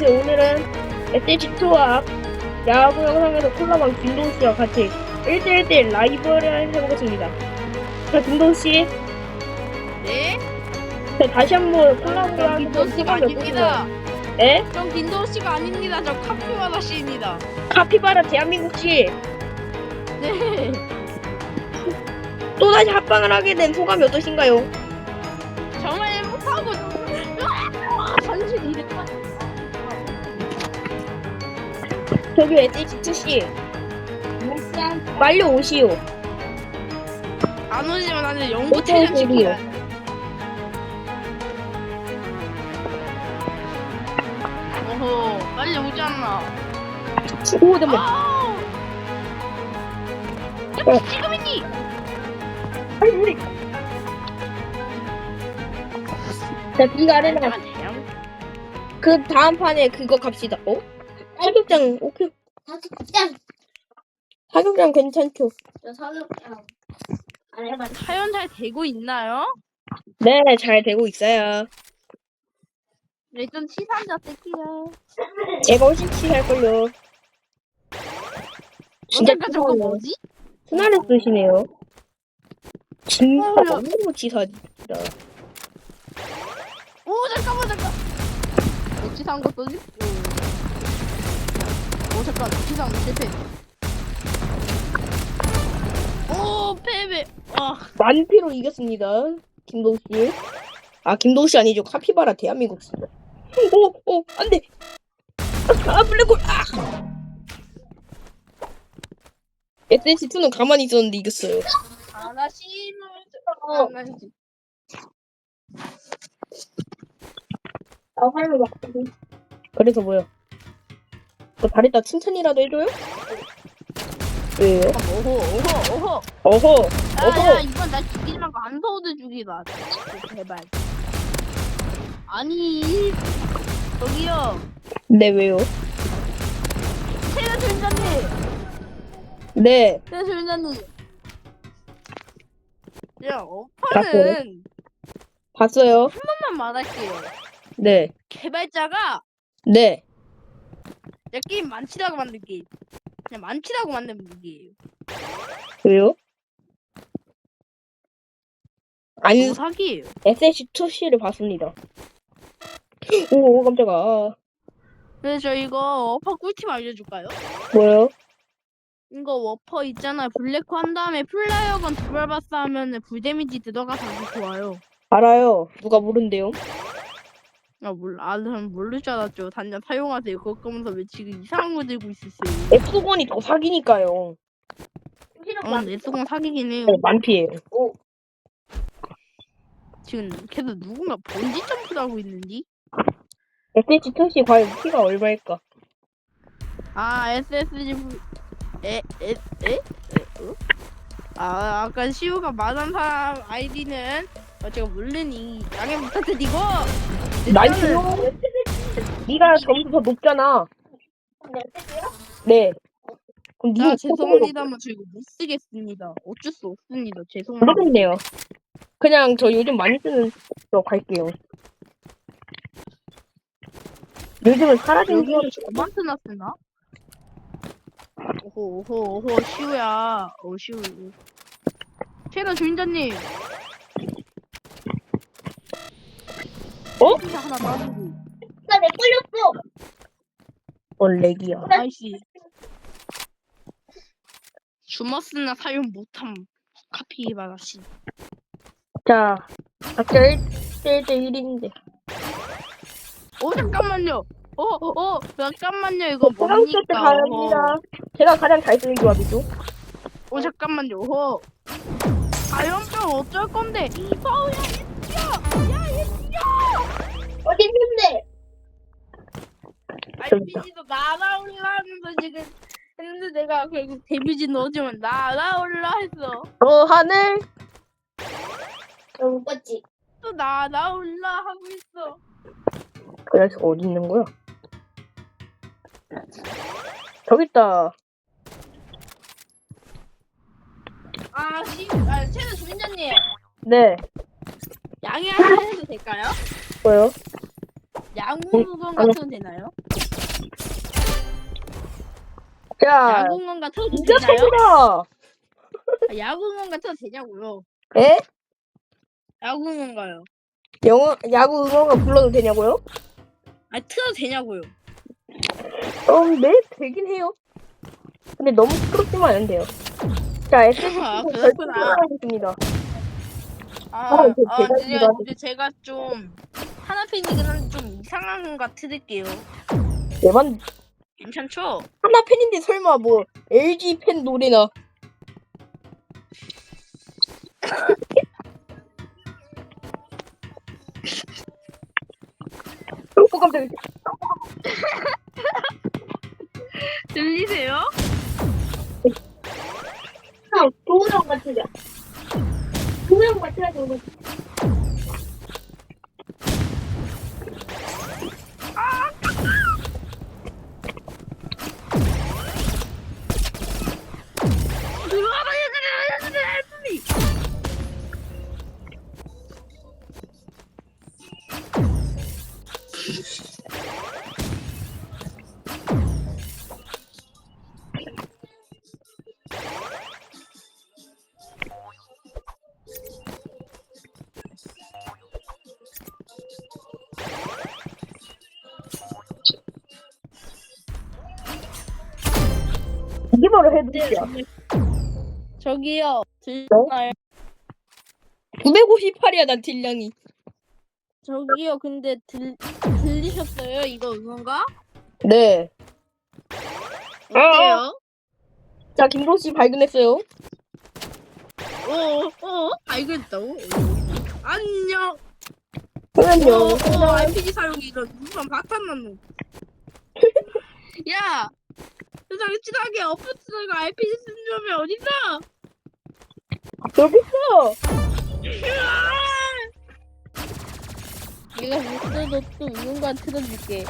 네, 오늘은 SH2와 야구 영상에서 콜라방 김도우 씨와 같이 1대1대 라이브를 해보겠습니다. 자, 김도우 씨, 네? 자, 다시 한번 저 하는 김도우 씨가 아닙니다. 에? 전 김도우 씨가 아닙니다. 저 카피바라 씨입니다. 카피바라 대한민국 씨, 네. 또다시 합방을 하게 된 소감이 어떠신가요? 저기 SH2 씨, 빨리 오시오. 안 오지만 나는 영구 어떤 체력 소리요? 오호, 빨리 오지 않나. 오, 잠깐만. 아우! 어. 야, 지금이니? 빨리 우리. 자, 비가 아래나 잠깐만, 대형. 그 다음 판에 그거 갑시다. 어? 사격장 오케이. 사격장. 사격장 괜찮죠? 저 사격장. 안 해봤. 사연 잘 되고 있나요? 네, 잘 되고 있어요. 네, 좀 시상자 뜰게요. 제가 훨씬 치할걸요. 진짜 저거 뭐지? 순화를 쓰시네요. 진짜 어, 야. 너무 치사하다. 오 잠깐만 잠깐. 치사한 것도 지 오. 오 잠깐 거 실패. 오 패배. 아 만피로 이겼습니다. 김도우 씨. 아, 김도우 씨 아니죠. 카피바라 대한민국 씨. 오, 오, 안 돼. 아, 블랙홀. 아! SH2는 가만히 있었는데 이겼어요. 어. 하나씩. 나 활로 막. 그래서 뭐요? 뭐 잘했다 칭찬이라도 해줘요? 왜요? 오호 오호 오호. 어허, 야야 어허. 이건 나 죽이지 말고 안서우드 죽이라. 제발. 아니 저기요 네, 왜요? 세대 조인자님. 네, 세대 조인자님. 야? 어파는 봤어요. 한번 말할게요. 네, 개발자가 네. 야 게임 만치라고 만든 게임. 그냥 만치라고 만든 게임. 왜요? 아니, 너무 사기예요. SH2C를 봤습니다. 오, 깜짝아. 그래서 저 이거 워퍼 꿀팁 알려줄까요? 뭐요? 이거 워퍼 있잖아요. 블랙호 한 다음에 플라이어건 두발 하면은 불 데미지 들어가서 아주 좋아요. 알아요. 누가 모른대요? 아 몰라, 아, 전 모를 줄 알았죠. 단전 사용하세요. 그거 거면서 왜 지금 이상한 거 들고 있었어요? F1이 더 사기니까요. 어, 내 수공 사기긴 해요. 네, 만피예요. 지금 계속 누군가 번지 점프를 하고 있는지? SH2C 과연 키가 얼마일까? 아 SSG 부- 에? 에? 에? 에? 어? 아 아까 시우가 말한 사람 아이디는 어, 제가 모르니 양해 부탁드리고 나이스. 네가 점수 더 높잖아. 네. 그럼 아 니가 죄송합니다만 저 이거 못 쓰겠습니다 어쩔 수 없습니다 죄송합니다 모르겠네요. 그냥 저 요즘 많이 쓰는 거 갈게요. 요즘은 사라진 게 여기를 저만 쓰나 쓰나? 오호 오호 오호 시우야 어 시우 최나 주인자님 어? 진짜 하나 놔주고 나내 걸렸어. 원렉이야. 아이씨 주머스나 사용 못함 카피바라 씨 자, 각자 1대 1인데. 오 잠깐만요. 어어 잠깐만요 이거 프랑스 때 뭡니까? 가입니다. 제가 가장 잘 쓰는 조합이죠. 오 잠깐만요. 어. 아연병 어쩔 건데? 얘 야얘 어디 있는데? 알피지도 날아올라 하면서 지금 했는데 내가 결국 데뷔지 넣어주면 날아올라 했어. 어, 하늘. 못 봤지. 또 날아올라 하고 있어. 그래서 어디 있는 거야? 저기 있다. 아 씨, 아 최근 주민자님 네. 양해 하나 해도 될까요? 뭐요? 야구공원 어. 같아도 되나요? 자, 야구공원 같아도 진짜 되나요? 아, 야구공원 같아도 되냐고요? 에? 야구공원가요? 영어 야구 응원가 불러도 되냐고요? 아 틀어도 되냐고요? 어, 네, 되긴 해요. 근데 너무 시끄럽지만 안 돼요. 자, SS 아, 결승 그렇구나. 하겠습니다. 아, 아, 그아 제가 이거- 근데 제가 좀 하나 팬이긴 한데 좀 거 드릴게요. 내만 괜찮죠? 하나 팬인데 설마 뭐 LG 팬 노래나? 어, 깜짝이야. 들리세요? 형, 도우랑 같으자. 도우랑 같으자, 도우. 들 이게 바로 헤드야. 저기요 들리나요? 958이야, 난 딜량이. 저기요 근데 들, 들리셨어요 이거 응원가? 네. 어때요? 자, 김동 씨 발견했어요. 어, 어, 알겠다고? 안녕. 그럼요. 어, 어, RPG 사용이 이런 무슨 박탄난 놈. 야, 세상에 친하게 어프트가 RPG 놈이 어딨어? 여기 있어. 내가 못써도 또 응원가 틀어줄게.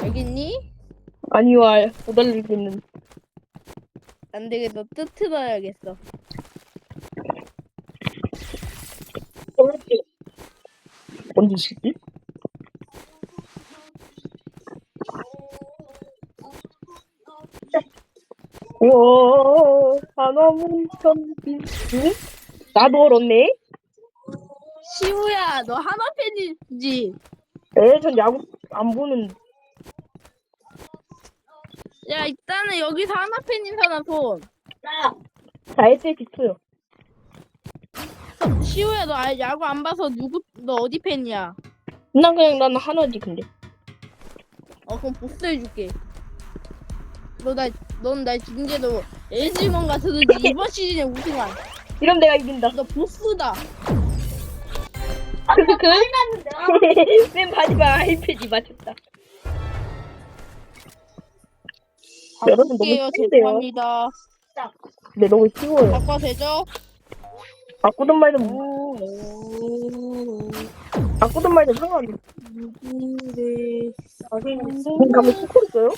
알겠니? 아니요, 알리겠는. 안 되겠다. 또 틀어야겠어. 그렇지. 뭔짓 오, 하나문. 응? 나도 얼었네? 시우야, 너 하나 팬이지? 에, 전 야구 안 보는. 야, 일단은 여기서 하나 팬인 사람 손. 나, 자, SH2요. 시우야, 너 아- 야구 안 봐서 누구, 너 어디 팬이야? 난 그냥 나는 하나지, 근데. 어 그럼 보스 해줄게. 너 나 넌날 징계도 LG건 같은데 이번 시즌에 우승한. 이러면 내가 이긴다. 너 보스다. 그, 그. 맨 마지막 아이패드 맞췄다. 여러분 너무 바꿀게요. 힘든데요? 죄송합니다. 근데 너무 쉬워요. 바꿔 되죠? 바꾸던 말도, 오. 바꾸던 말도 상관없어. 누군데? 그럼 가면 스코어 있어요?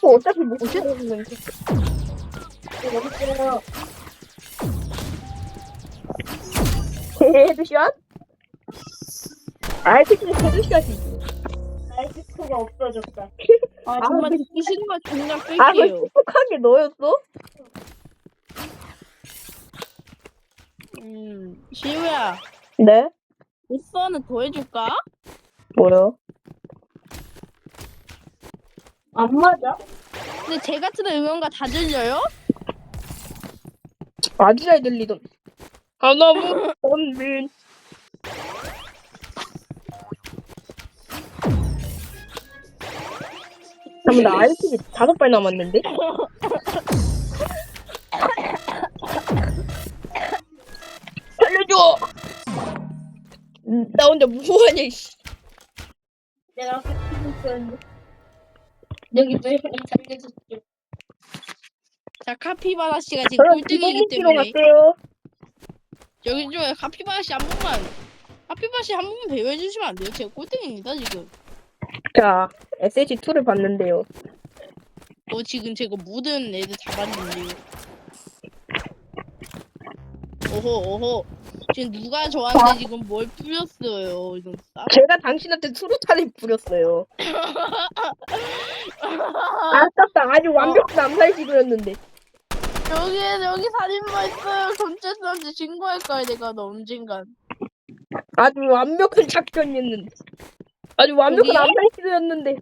스코어 어차피 못. 여기 있어요. 헤드샷? 아이패드는 헤드샷이지. 라이트가 없어졌다. 아 정말 듣기 싫은 말 그냥 아, 그 끌게요. 촉촉하게 너였어? 음, 시우야, 네? 보스는 더 해줄까? 뭐요? 안 맞아? 근데 제 같은 응원가 다 들려요? 아주 잘 들리던. 하나무 원민. 잠깐만, 나 아이패드 다섯 발 남았는데? 살려줘! 음, 나 혼자 뭐하냐, 이씨. 내가 키고 있었는데. 여기 왜 잠겨졌지? 자, 카피바라 씨가 지금 저는 꼴등이기 기본기로 때문에 갈게요. 여기 좀 카피바라 씨한 번만 카피바라 씨한 번만 배워해 주시면 안 돼요? 제가 꼴등입니다 지금. 자, SH2를 봤는데요. 어 지금 제가 모든 애들 다 봤는데요. 오호 오호 지금 누가 저한테 지금 뭘 뿌렸어요? 이런 싸. 제가 당신한테 수류탄을 뿌렸어요. 아깝다. 아주 완벽한 암살 시도였는데. 여기에 여기 살인마 있어요. 경찰서한테 신고할까요? 내가 너 언젠간. 아주 완벽한 작전이었는데. 아주 완벽한 여기? 암살 시도였는데.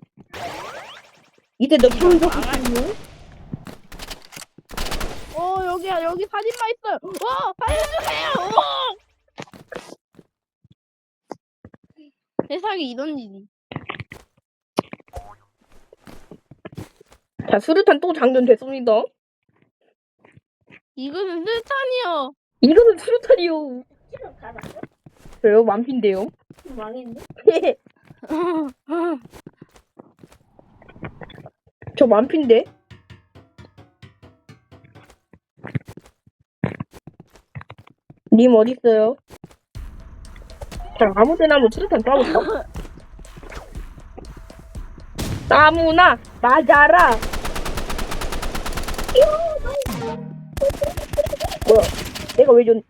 이제 너 좋은 적 있니? 어 여기야 여기 살인마 있어요. 어 살려주세요. 어! 세상에 이런 일이. 자, 수류탄 또 장전됐습니다. 이거는 실탄이요. 이거는 수류탄이요. 그래요? 만피인데요. 망했네. 저 만피인데? 님 어딨어요? 자, 아무 데나 뭐 수류탄 쏴볼까? 아무나 맞아라. 뭐야? 내가 왜 줬?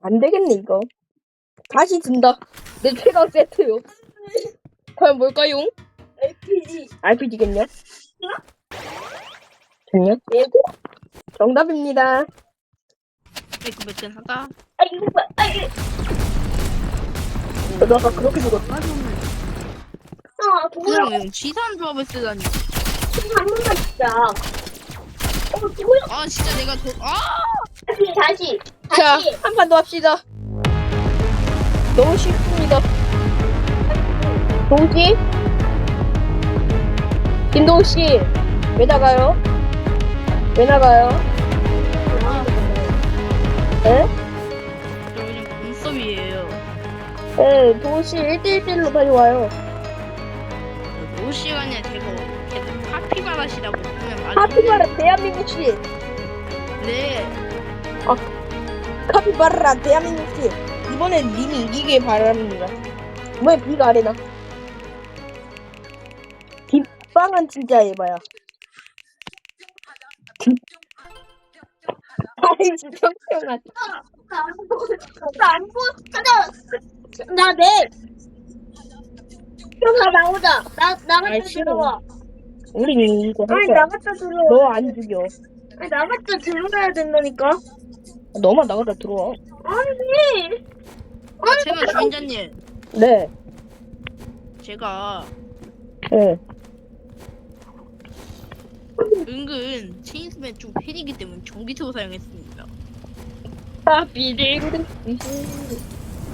안 되겠네 이거. 다시 준다. 내 최강 세트요. 과연 뭘까요? RPG. RPG겠냐? 됐냐? 정답입니다. 이거 몇잔 하다. 아 이거 봐. 아 이거. 너 아까 그렇게 죽었어. 아 도야. 그냥 지산 조합을 쓰다니. 한 번만 진짜. 어 도야. 아 진짜 내가 도. 아 다시 다시. 자, 다시. 한 판 더 합시다. 너무 쉽습니다. 동씨? 김동씨, 왜 나가요? 왜 나가요? 에? 저 그냥 눈썹이에요. 에, 동씨 1대1로 다시 와요. 오 시간에 제가 계속 카피바라시라고 보면 아주 카피바라 대한민국 씨! 네. 카피바라 대한민국 씨! 이번엔 님이 이기길 바랍니다. 왜 비가 아래나? 뒷방은 진짜 에바야. 아이, 진짜 평평하지. 나안 보. 가자. 나 내. 형아 나오자. 나 나갔다 아이, 싫어. 들어와. 우린 이거 할 아니 거야. 나갔다 들어와. 너안 죽여. 아니 나갔다 들어가야 된다니까. 너만 나가다 들어와. 아니. 아, 채널 주인자님, 네. 제가 네. 은근 체인스맨 좀 팬이기 때문에 전기톱 사용했습니다. 하비링.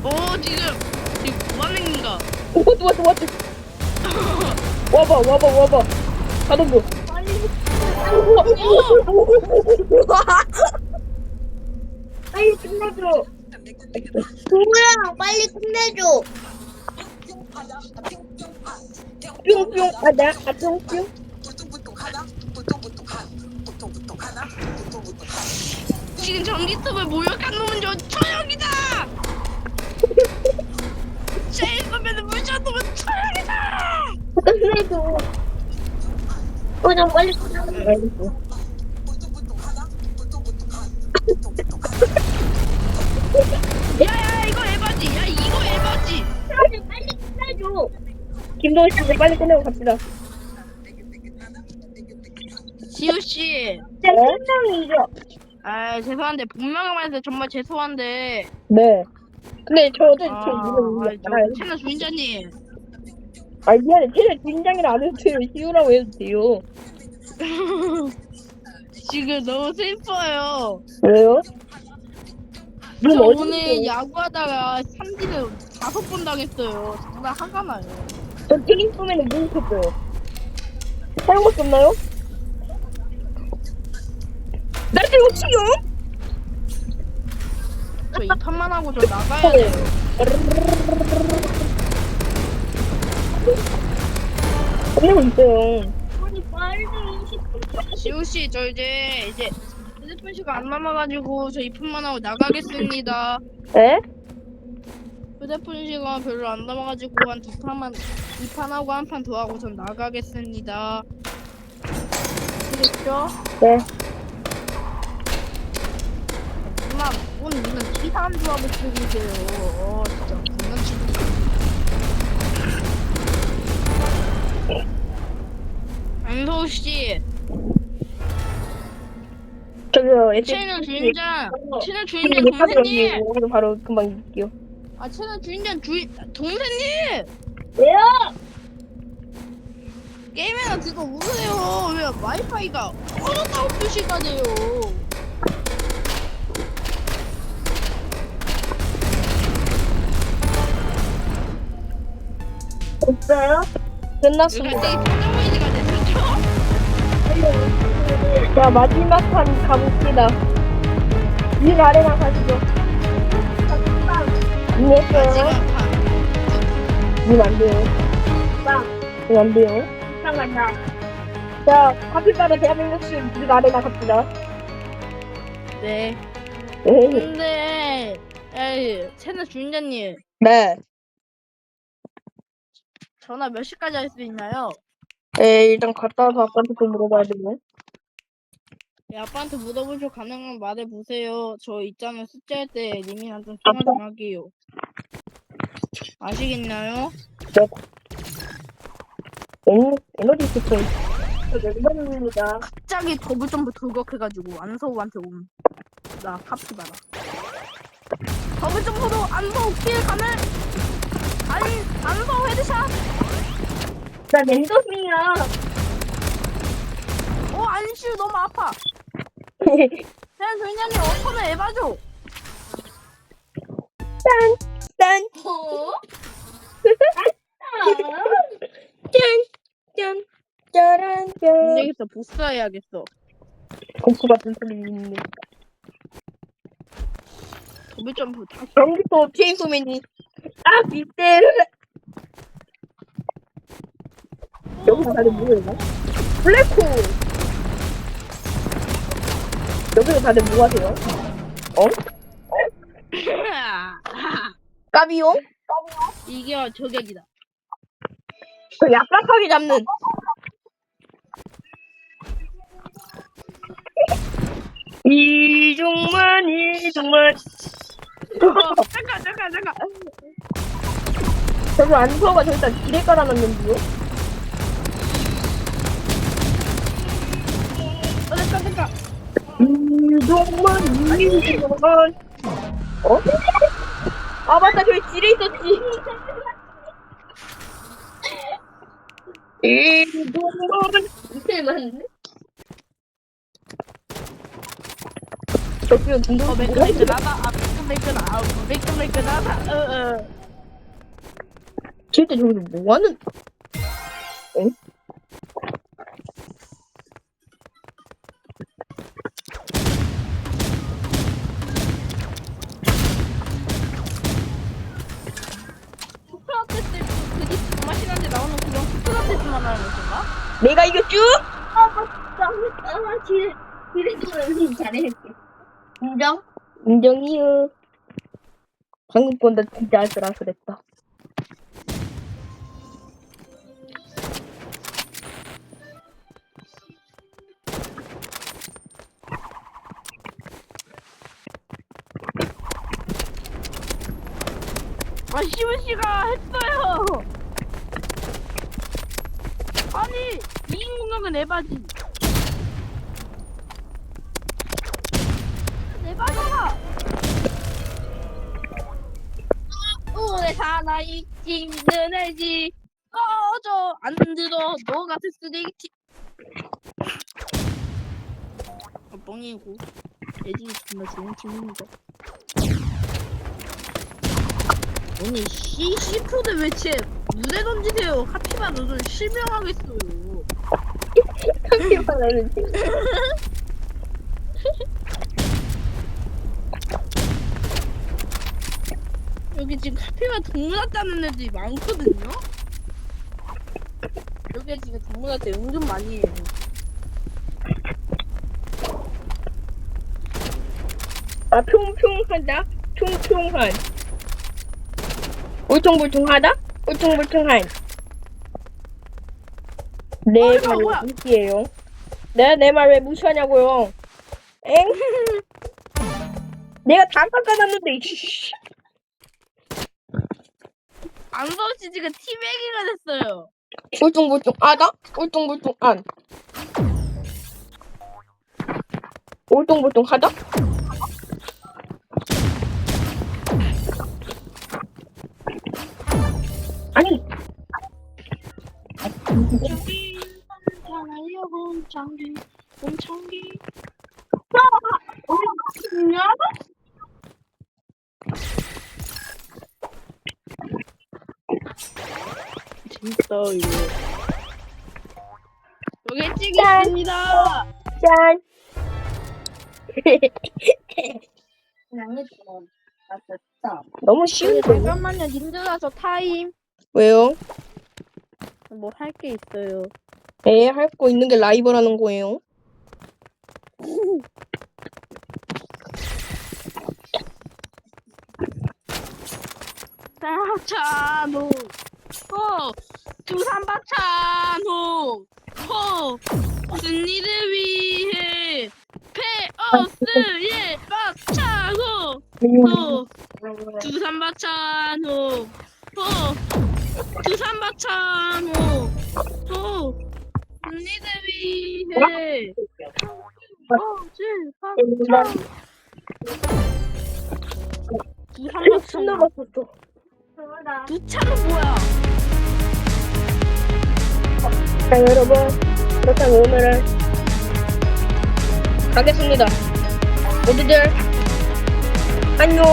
어 지금 지금 무한행인가? 오, 도와줘, 도와줘. 와봐, 와봐, 와봐. 가동부. 빨리. 빨리. 빨리 끝내줘. 동우야 빨리 끝내줘. 뿅뿅. 아, 나, 아, 뿅뿅. 지금 전기톱을 모욕한 놈은 저 처형이다. 체인스맨을 무시한 놈은 처형이다. 끝내줘. 어좀 빨리 끝내줘. 알겠어. 야야 이거 에바지. 야 이거 에바지. 빨리 빨리 끝내줘. 김동희 씨, 이제 빨리 끝내고 갑시다. 지우 씨. 진짜 설명이 이겨. 아 죄송한데 본명을 말해서 정말 죄송한데. 네. 근데 저 어제 저 아, 이거 아? 저 채널 주인자님. 아 미안해. 제가 주인장이라 안 해도 돼요. 시우라고 해도 돼요. 지금 너무 슬퍼요. 왜요? 님저 어디 오늘 있어요? 야구하다가 삼진을 다섯 번 당했어요. 정말 화가 나요. 저 튀김 쏘면은 무섭어요. 사용 것도 없나요? 나 지금 튀김? 저이 판만 하고 저 나가야 돼요. 있어요. 아니 빨리 20분. 지우 씨, 저 이제 이제 휴대폰 시간 안 남아가지고 저이 판만 하고 나가겠습니다. 에? 휴대폰 시간 별로 안 남아가지고 한 두 판만 이 판 하고 한 판 더 하고 전 나가겠습니다. 됐죠? 네. 니는 이상한 조합을 쓰고 계세요. 어, 진짜 장난치고. 안서우 씨, 저기요 채널 주인장, 채널 주인장 네, 동생님. 여기서 바로 금방 이길게요. 아 채널 주인장 주인 동생님. 왜요? 게임이나 들고 우세요. 왜 와이파이가 꺼졌다고 표시가 돼요. 없어요? 끝났습니다. 됐었죠? 자 마지막 판 가봅시다. 위 아래나 가시죠. 이겼어요. 마지막 판. 위안 돼요. 빵. 위안 돼요. 자 카피바라 대한민국 씨위 아래 나 갑시다. 네. 네. 근데 에이, 채널 주인장님 네. 전화 몇 시까지 할 수 있나요? 에 일단 갔다 와서 아빠한테 좀 물어봐야 되네. 네, 아빠한테 물어보셔 가능한 말해 보세요. 저 있잖아요 숙제 할 때 님이랑 좀 통화 좀 하게요. 아시겠나요? 엔, 에너지 스톤. 멤버입니다. 갑자기 더블 점프 돌격해가지고 안서우한테 옴. 나 카피바라. 더블 점프도 안서우 킬가 능. 안 안서우 헤드샷. 나 랜덤이야. 어 안슈 너무 아파. 그냥 조인장님 어퍼는 에바죠. 짠, 어? 짠, 짠, 짜란, 안 짠. 되겠어 보스 해야겠어. 고프 같은 소리 있네. 더블 점프 다시. 여기서 체인소맨이 아 빗대를 여기서 다들 뭐해요? 블랙홀 여기서 다들 뭐 하세요? 어? 까비용? 이게 저격이다. 그 약박하게 잡는 이중만 이중만 어, 잠깐 잠깐 잠깐. 저기 안서가 저기다 지뢰 깔아놨는데요? 잠깐. 이중만 이중만 어? 아 맞다 저기 지뢰 있었지 이중만 이틀 맞네. 저기요 등등 어 매끈매끈하다. 아 매끈매끈하. 아 매끈매끈하다. 어 어. 실제 저기서 뭐하는 그게 나오는 그런 하는 건가? 내가 이겼쥬? 아, 맞다. 아, 지뢰, 지뢰 좀 잘했지. 인정? 인정이요 방금 건나 진짜 아슬아슬했다 아 시우 씨가 했어요. 아니 이인 공격은 에바지. 에바잖아. 오래 살아 있지는 알지. 꺼져 안 들어 너 같은 쓰레기. 아, 뻥이고 애진이 정말 좋은 팀입니다. 아니 씨 씨푸드 왜채 무대 던지세요. 카피바 너좀 실명하겠어요. 카피바라는 여기 지금 카피바 동물원 따는 애들이 많거든요? 여기 지금 동물한테 은근 많이 해요. 아 평평하다? 평평한 울퉁불퉁하다 울퉁불퉁한 내 어, 말 이거 왜 뭐야? 무시해요? 내가 내 말 왜 무시하냐고요? 엥? 내가 다 깎아놨는데 이씨. 안서씨 지금 티베기가 됐어요. 울퉁불퉁 아다 울퉁불퉁 안 울퉁불퉁 하다 아니 진짜 이거. 소개찍이 짠. 있습니다. 짠 양해좀 맞았어. 너무 쉬운 거 잠깐만요, 님들아 저 타임. 왜요? 뭐 할 게 있어요. 에 할 거 있는 게 라이브라는 거예요. 바차노. 호 두산 바차노. 호 승리를 위해 페어스의 바차노. 호 두산 바차노 호 두산 바차노 호 승리를 위해. 어제 바차 두산 바차노 남았어 또두 차는 뭐야? 자 여러분 그렇다면 오늘은 가겠습니다. 모두들 안녕